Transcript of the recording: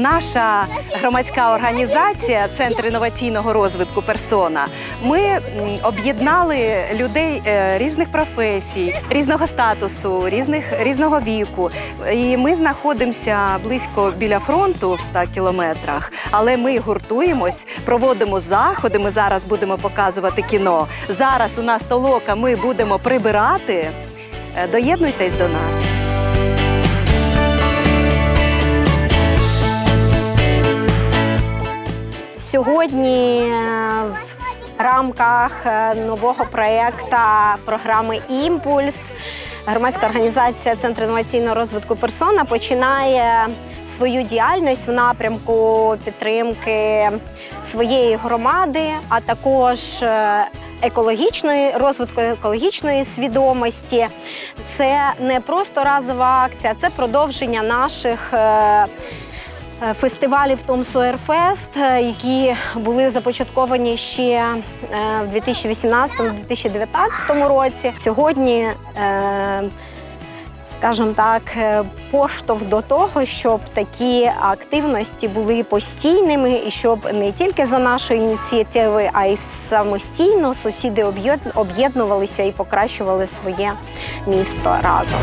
наша громадська організація, Центр інноваційного розвитку Персона, ми об'єднали людей е, різних професій, різного статусу, різних різного віку. І ми знаходимося близько біля фронту в 100 кілометрах, але ми гуртуємось, проводимо заходи. Ми зараз будемо показувати кіно. Зараз у нас толока, ми будемо прибирати. Е, Доєднуйтесь до нас. Сьогодні е, в рамках е, нового проєкту програми Імпульс громадська організація Центр інноваційного розвитку персона починає свою діяльність в напрямку підтримки своєї громади, а також е, екологічної розвитку екологічної свідомості. Це не просто разова акція, це продовження наших. Е, фестивалів Том Сойерфест, е, які були започатковані ще е, в 2018-2019 році. Сьогодні, скажімо так, поштовх до того, щоб такі активності були постійними і щоб не тільки за нашої ініціативи, а й самостійно сусіди об'єд- об'єднувалися і покращували своє місто разом.